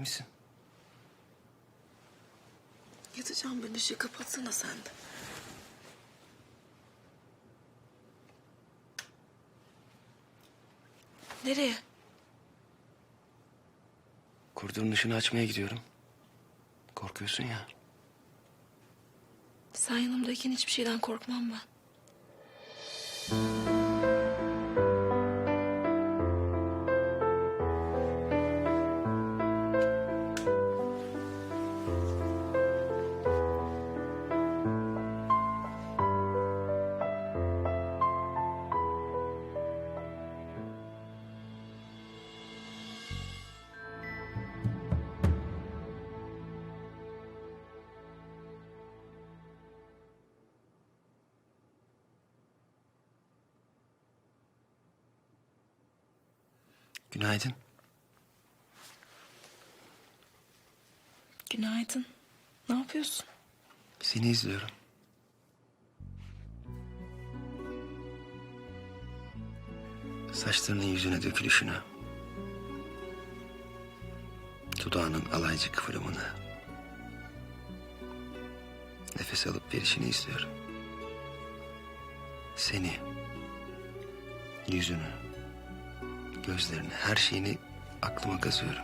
misin? Yatacağım ben ışığı kapatsana sen de. Nereye? Koridorun ışığını açmaya gidiyorum. Korkuyorsun ya. Sen yanımdayken hiçbir şeyden korkmam ben. Günaydın. Günaydın. Ne yapıyorsun? Seni izliyorum. Saçlarının yüzüne dökülüşünü. Dudağının alaycı kıvrımını. Nefes alıp verişini izliyorum. Seni. Yüzünü. Gözlerini, her şeyini aklıma kazıyorum.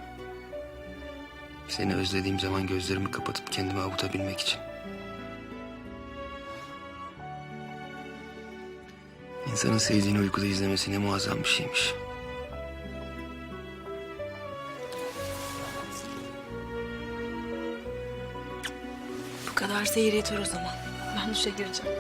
Seni özlediğim zaman gözlerimi kapatıp kendimi avutabilmek için. İnsanın sevdiğini uykuda izlemesi ne muazzam bir şeymiş. Bu kadar zehir yeter o zaman. Ben duşa gireceğim.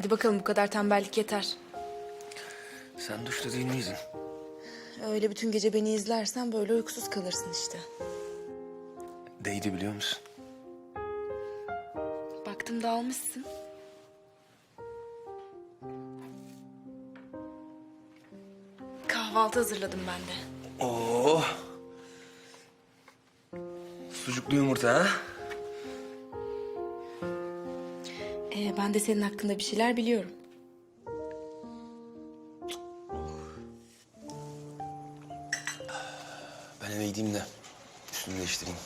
Hadi bakalım bu kadar tembellik yeter. Sen duşta değil miydin? Öyle bütün gece beni izlersen böyle uykusuz kalırsın işte. Değdi biliyor musun? Baktım dağılmışsın. Kahvaltı hazırladım ben de. Oo. Sucuklu yumurta ha? Ee, ben de senin hakkında bir şeyler biliyorum. Ben eve gideyim de üstümü değiştireyim.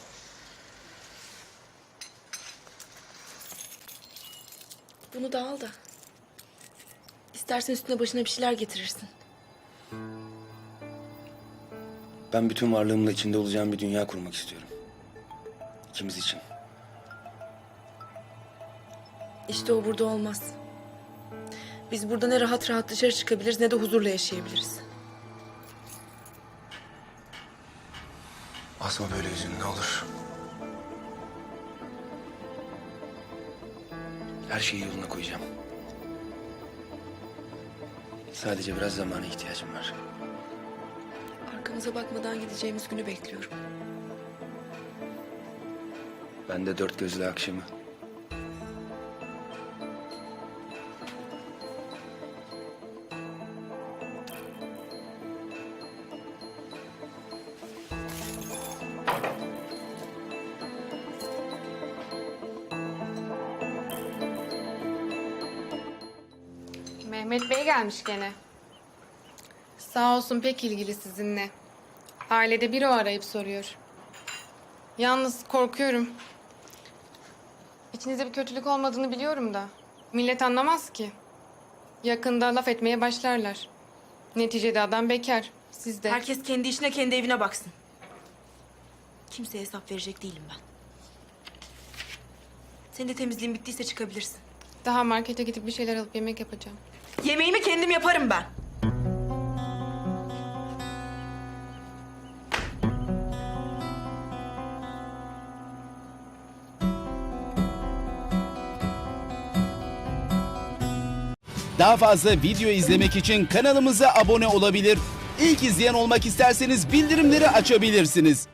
Bunu da al da. İstersen üstüne başına bir şeyler getirirsin. Ben bütün varlığımla içinde olacağım bir dünya kurmak istiyorum. İkimiz için. İşte o burada olmaz. Biz burada ne rahat rahat dışarı çıkabiliriz ne de huzurla yaşayabiliriz. Asma böyle yüzünü ne olur. Her şeyi yoluna koyacağım. Sadece biraz zamana ihtiyacım var. Arkamıza bakmadan gideceğimiz günü bekliyorum. Ben de dört gözlü akşamı. Mehmet Bey gelmiş gene. Sağ olsun pek ilgili sizinle. Ailede biri o arayıp soruyor. Yalnız korkuyorum. İçinizde bir kötülük olmadığını biliyorum da. Millet anlamaz ki. Yakında laf etmeye başlarlar. Neticede adam bekar. Siz de. Herkes kendi işine kendi evine baksın. Kimseye hesap verecek değilim ben. Senin de temizliğin bittiyse çıkabilirsin. Daha markete gidip bir şeyler alıp yemek yapacağım. Yemeğimi kendim yaparım ben. Daha fazla video izlemek için kanalımıza abone olabilir. İlk izleyen olmak isterseniz bildirimleri açabilirsiniz.